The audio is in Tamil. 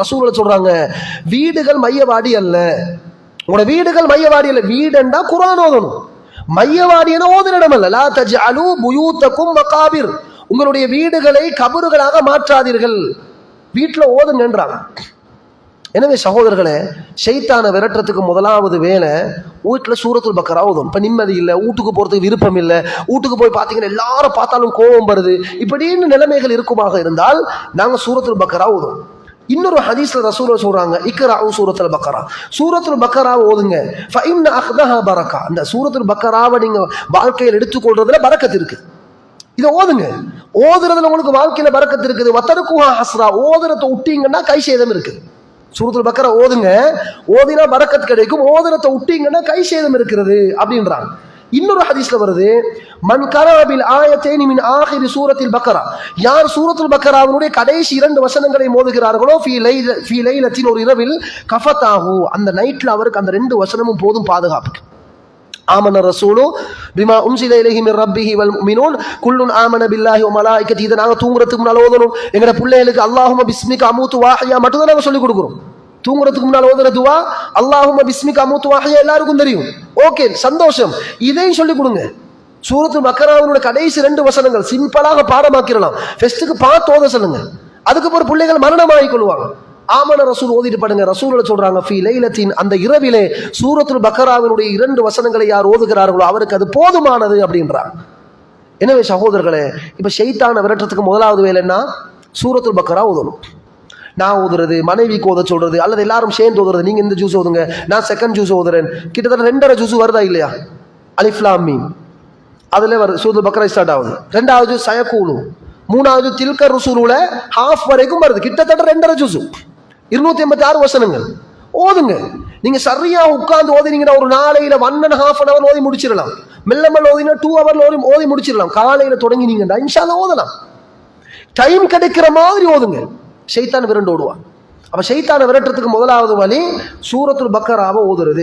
ரசூல சொல்றாங்க வீடுகள் மையவாடி அல்ல. உங்களோட வீடுகள் மையவாடி அல்ல. வீடுண்டா குரான் ஓதணும். மையவாடி என அல்ல. லா தஜ்அலு புயூத்தக்கும் மகாபிர். உங்களுடைய வீடுகளை கபறுகளாக மாற்றாதீர்கள். வீட்டுல நின்றாங்க எனவே சகோதரர்களே ஷைத்தான விரட்டுறதுக்கு முதலாவது வேலை வீட்டில் சூரத்துல் பக்கரா ஓதும் இப்போ நிம்மதி இல்லை வீட்டுக்கு போகிறதுக்கு விருப்பம் இல்லை வீட்டுக்கு போய் பார்த்தீங்கன்னா எல்லாரும் பார்த்தாலும் கோபம் வருது. இப்படின்னு நிலைமைகள் இருக்குமாக இருந்தால் நாங்கள் சூரத்துல் பக்கரா ஓதும் இன்னொரு ஹதீஸ்ல ரசூல சொல்றாங்க இக்ராவு சூரத்தில் பக்கரா. சூரத்தில் பக்கரா ஓதுங்க. ஃபைன் அஹ்தஹா பரக்கா. அந்த சூரத்தில் பக்கராவை நீங்க வாழ்க்கையில் எடுத்துக்கொள்றதுல பறக்கத்து இருக்கு. இதை ஓதுங்க. ஓதுறதுல உங்களுக்கு வாழ்க்கையில பறக்கத்து இருக்குது. வத்தருக்குஹா ஹஸ்ரா. ஓதுறத்தை விட்டீங்கன்னா கை சேதம் இருக்குது பக்கரா ஓதுங்க. ஓதினா பறக்கத்து கிடைக்கும். ஓதுறத்தை விட்டீங்கன்னா கை சேதம் இருக்கிறது அப்படின்றாங்க. இன்னொரு ஹதீஸ்ல வருது மன் கராபில் ஆயத்தை நிமின் ஆகிரி சூரத்தில் பக்கரா. யார் சூரத்தில் பக்கராவினுடைய கடைசி இரண்டு வசனங்களை மோதுகிறார்களோ ஃபீ லை ஃபீ லைலத்தின் ஒரு இரவில் கஃபத்தாகு அந்த நைட்ல அவருக்கு அந்த ரெண்டு வசனமும் போதும் பாதுகாப்புக்கு. ஆமன ரசூலு பிமா உன்சில இலைஹி மின் ரப்பிஹி வல் மினோன் குல்லுன் ஆமன பில்லாஹி வ மலாயிகத்தி இதை நாங்கள் தூங்குறதுக்கு முன்னால் ஓதணும். எங்களோட பிள்ளைகளுக்கு அல்லாஹும பிஸ்மிக அமூத்து வாஹியா மட்டும் தான் சொல்லிக் கொடுக்குறோம். தூங்குறதுக்கு முன்னால் ஓதுற துவா அல்லாஹும பிஸ்மிக அமூத்து வாஹியா எல்லாருக்கும் தெரியும். ஓகே சந்தோஷம். இதையும் சொல்லிக் கொடுங்க. சூரத்து மக்கராவினோட கடைசி ரெண்டு வசனங்கள் சிம்பிளாக பாடமாக்கிடலாம். ஃபெஸ்ட்டுக்கு பார்த்து ஓத சொல்லுங்க. அதுக்கப்புறம் பிள்ளைகள் மரணமாகி கொள்வாங்க. ஆமன ரசூல் ஓதிட்டு பாடுங்க ரசூல சொல்றாங்க ஃபி லைலத்தின் அந்த இரவிலே சூரத்துல் பக்கராவினுடைய இரண்டு வசனங்களை யார் ஓதுகிறார்களோ அவருக்கு அது போதுமானது அப்படின்றாங்க. எனவே சகோதரர்களே இப்ப ஷெய்தான விரட்டுறதுக்கு முதலாவது வேலைன்னா சூரத்துல் பக்கரா ஓதணும். நான் ஓதுறது மனைவிக்கு ஓத சொல்றது அல்லது எல்லாரும் சேர்ந்து ஓதுறது நீங்க இந்த ஜூஸ் ஓதுங்க நான் செகண்ட் ஜூஸ் ஓதுறேன் கிட்டத்தட்ட ரெண்டரை ஜூஸ் வருதா இல்லையா? அலிஃப்லாம் மீன் அதுல வருது சூது பக்கரை ஸ்டார்ட் ஆகுது. ரெண்டாவது ஜூஸ் சயக்கூலு. மூணாவது தில்கர் ருசூலுல ஹாஃப் வரைக்கும் வருது. கிட்டத்தட்ட ரெண்டரை ஜூஸ் இருநூத்தி எண்பத்தி ஆறு வசனங்கள். ஓதுங்க. நீங்க சரியா உட்கார்ந்து ஓதினீங்கன்னா ஒரு நாளையில one and half an hour ஓதி முடிச்சிடலாம். மெல்ல மெல்ல ஓதினா டூ ஹவர்ல ஓதி ஓதி முடிச்சிடலாம். காலையில தொடங்கினீங்கன்னா இன்ஷால ஓதலாம். டைம் கிடைக்கிற மாதிரி ஓதுங்க. ஷைத்தான் விரண்டு ஓடுவான். அப்போ ஷைத்தானை விரட்டுறதுக்கு முதலாவது வழி சூரத்துல் பக்கராவை ஓதுறது.